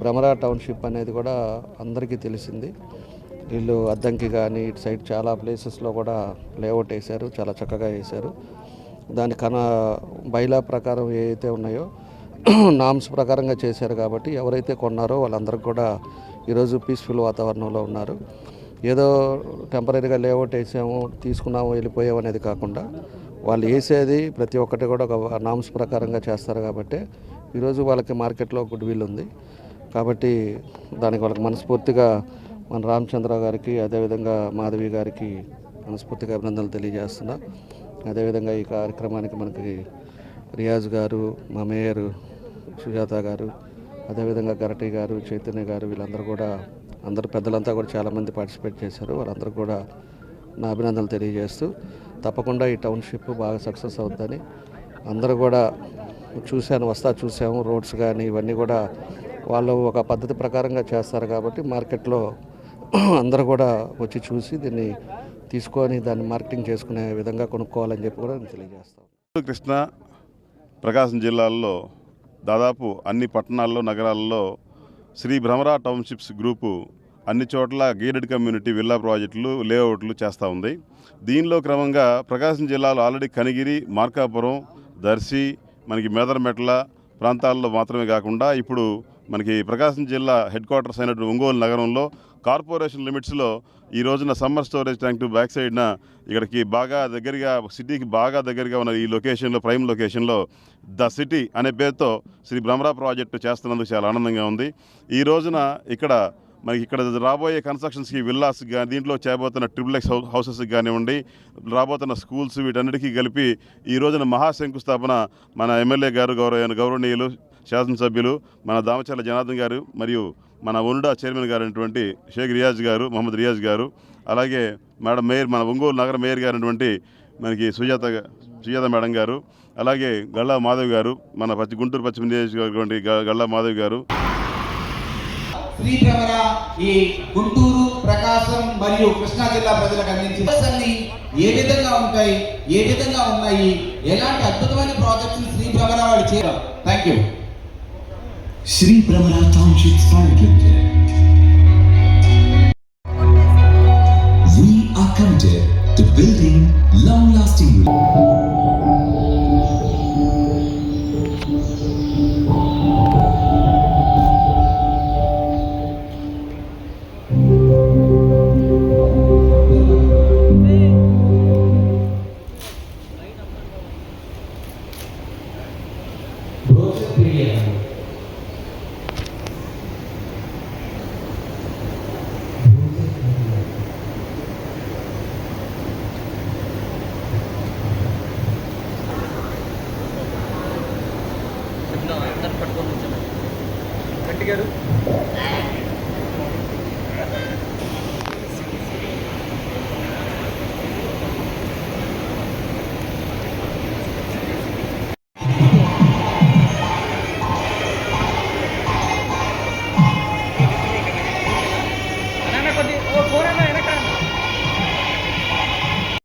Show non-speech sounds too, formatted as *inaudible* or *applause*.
Bhramara township అనేది కూడా అందరికీ తెలిసింది. వీళ్ళు అద్దంకి కానీ ఇటు సైడ్ చాలా ప్లేసెస్లో కూడా లేఅవుట్ వేశారు చాలా చక్కగా వేశారు. దాని కన బైలా ప్రకారం ఏవైతే ఉన్నాయో *clears throat* నామ్స్ ప్రకారంగా చేశారు కాబట్టి ఎవరైతే కొన్నారో వాళ్ళందరికీ కూడా ఈరోజు పీస్ఫుల్ వాతావరణంలో ఉన్నారు. ఏదో టెంపరీగా లేఅవుట్ వేసాము తీసుకున్నాము వెళ్ళిపోయాము అనేది కాకుండా వాళ్ళు వేసేది ప్రతి ఒక్కటి కూడా ఒక నామ్స్ ప్రకారంగా చేస్తారు కాబట్టి ఈరోజు వాళ్ళకి మార్కెట్లో గుడ్ విల్ ఉంది. కాబట్టి దానికి వాళ్ళకి మనస్ఫూర్తిగా మన రామచంద్ర గారికి అదేవిధంగా మాధవి గారికి మనస్ఫూర్తిగా అభినందనలు తెలియజేస్తున్నా. అదేవిధంగా ఈ కార్యక్రమానికి మనకి రియాజ్ గారు మా మేయర్ సుజాత గారు అదేవిధంగా గరటి గారు చైతన్య గారు వీళ్ళందరూ కూడా అందరు పెద్దలంతా కూడా చాలామంది పార్టిసిపేట్ చేశారు. వాళ్ళందరూ కూడా నా అభినందనలు తెలియజేస్తూ తప్పకుండా ఈ టౌన్షిప్ బాగా సక్సెస్ అవుతుందని అందరూ కూడా చూశాను వస్తా చూసాము రోడ్స్ కానీ ఇవన్నీ కూడా వాళ్ళు ఒక పద్ధతి ప్రకారంగా చేస్తారు కాబట్టి మార్కెట్లో అందరూ కూడా వచ్చి చూసి దీన్ని తీసుకొని దాన్ని మార్కెటింగ్ చేసుకునే విధంగా కొనుక్కోవాలని చెప్పి కూడా నేను తెలియజేస్తాను కృష్ణ ప్రకాశం జిల్లాల్లో దాదాపు అన్ని పట్టణాల్లో నగరాల్లో శ్రీ భ్రమరా టౌన్షిప్స్ గ్రూపు అన్ని చోట్ల గేటెడ్ కమ్యూనిటీ విల్లా ప్రాజెక్టులు లేఅవుట్లు చేస్తూ ఉంది. దీనిలో క్రమంగా ప్రకాశం జిల్లాలో ఆల్రెడీ కనిగిరి మార్కాపురం దర్శి మనకి మెదర్మెట్ల ప్రాంతాల్లో మాత్రమే కాకుండా ఇప్పుడు మనకి ప్రకాశం జిల్లా హెడ్ క్వార్టర్స్ అయినటువంటి ఒంగోలు నగరంలో కార్పొరేషన్ లిమిట్స్లో ఈ రోజున summer storage tank to back సైడ్న ఇక్కడికి బాగా దగ్గరగా సిటీకి బాగా దగ్గరగా ఉన్న ఈ లొకేషన్లో ప్రైమ్ లొకేషన్లో ద సిటీ అనే పేరుతో శ్రీ భ్రమరా ప్రాజెక్టు చేస్తున్నందుకు చాలా ఆనందంగా ఉంది. ఈ రోజున ఇక్కడ మనకి ఇక్కడ రాబోయే కన్స్ట్రక్షన్స్కి విల్లాస్ కానీ దీంట్లో చేయబోతున్న ట్రిపుల్ హౌ హౌసెస్కి కానివ్వండి రాబోతున్న స్కూల్స్ వీటన్నిటికీ కలిపి ఈ రోజున మహాశంకుస్థాపన మన ఎమ్మెల్యే గారు గౌరవ గౌరవనీయులు శాసనసభ్యులు మన దామచర్ల జనార్దన్ గారు మరియు మన ఒనుడా చైర్మన్ గారు అయినటువంటి షేక్ రియాజ్ గారు మహమ్మద్ రియాజ్ గారు అలాగే మేడం మేయర్ మన ఒంగోలు నగర మేయర్ గారు అయినటువంటి మనకి సుజాత సుజాత మేడం గారు అలాగే గల్లా మాధవ్ గారు మన పచ్చి గుంటూరు పశ్చిమ నియోజకవర్గం గల్లా మాధవ్ గారు. శ్రీ ఈ గుంటూరు ప్రకాశం మరియు కృష్ణా జిల్లా ప్రజలకు అందించి ఏ విధంగా ఉంటాయి ఏ విధంగా ఉన్నాయి ఎలాంటి అద్భుతమైన ప్రాజెక్టులు శ్రీ భ్రమర వాళ్ళు చేయాలి thank you Sri Brahmanath Township Fire గట్టి